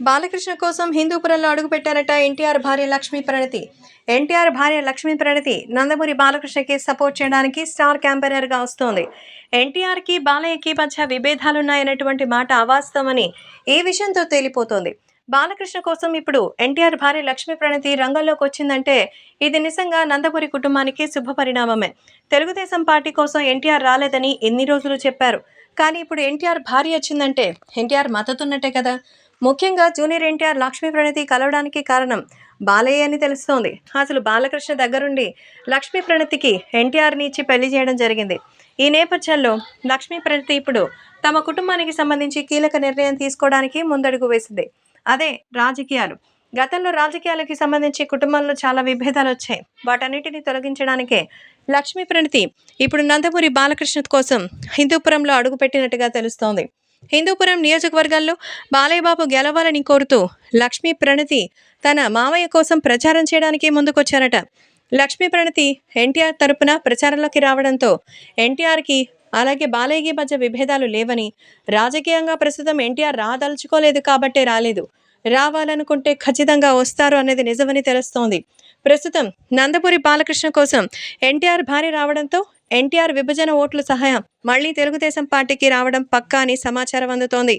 బాలకృష్ణ కోసం హిందూపురంలో అడుగుపెట్టారట ఎన్టీఆర్ భార్య లక్ష్మీ ప్రణతి. ఎన్టీఆర్ భార్య లక్ష్మీ ప్రణతి నందమూరి బాలకృష్ణకి సపోర్ట్ చేయడానికి స్టార్ క్యాంపెనర్గా వస్తోంది. ఎన్టీఆర్కి బాలయ్యకి మధ్య విభేదాలున్నాయన్నటువంటి మాట అవాస్తవమని ఈ విషయంతో తేలిపోతోంది. బాలకృష్ణ కోసం ఇప్పుడు ఎన్టీఆర్ భార్య లక్ష్మీ ప్రణతి రంగంలోకి వచ్చిందంటే ఇది నిజంగా నందమూరి కుటుంబానికి శుభ పరిణామమే. తెలుగుదేశం పార్టీ కోసం ఎన్టీఆర్ రాలేదని ఎన్ని రోజులు చెప్పారు? కానీ ఇప్పుడు ఎన్టీఆర్ భార్య వచ్చిందంటే ఎన్టీఆర్ మద్దతున్నట్టే కదా. ముఖ్యంగా జూనియర్ ఎన్టీఆర్ లక్ష్మీ ప్రణతి కలవడానికి కారణం బాలయ్య అని తెలుస్తోంది. అసలు బాలకృష్ణ దగ్గరుండి లక్ష్మీ ప్రణతికి ఎన్టీఆర్ని ఇచ్చి పెళ్ళి చేయడం జరిగింది. ఈ నేపథ్యంలో లక్ష్మీ ప్రణతి ఇప్పుడు తమ కుటుంబానికి సంబంధించి కీలక నిర్ణయం తీసుకోవడానికి ముందడుగు వేసింది. అదే రాజకీయాలు. గతంలో రాజకీయాలకి సంబంధించి కుటుంబంలో చాలా విభేదాలు వచ్చాయి. వాటన్నిటిని తొలగించడానికే లక్ష్మీ ప్రణతి ఇప్పుడు నందమూరి బాలకృష్ణ కోసం హిందూపురంలో అడుగుపెట్టినట్టుగా తెలుస్తోంది. హిందూపురం నియోజకవర్గాల్లో బాలయ్యబాబు గెలవాలని కోరుతూ లక్ష్మీ ప్రణతి తన మామయ్య కోసం ప్రచారం చేయడానికి ముందుకొచ్చారట. లక్ష్మీ ప్రణతి ఎన్టీఆర్ తరపున ప్రచారంలోకి రావడంతో ఎన్టీఆర్కి అలాగే బాలయ్యకి మధ్య విభేదాలు లేవని రాజకీయంగా ప్రస్తుతం ఎన్టీఆర్ రాదలుచుకోలేదు కాబట్టే రాలేదు. రావాలనుకుంటే ఖచ్చితంగా వస్తారు అనేది నిజమని తెలుస్తోంది. ప్రస్తుతం నందపురి బాలకృష్ణ కోసం ఎన్టీఆర్ భార్య రావడంతో ఎన్టీఆర్ విభజన ఓట్ల సహాయం మళ్ళీ తెలుగుదేశం పార్టీకి రావడం పక్కా అని సమాచారం అందుతోంది.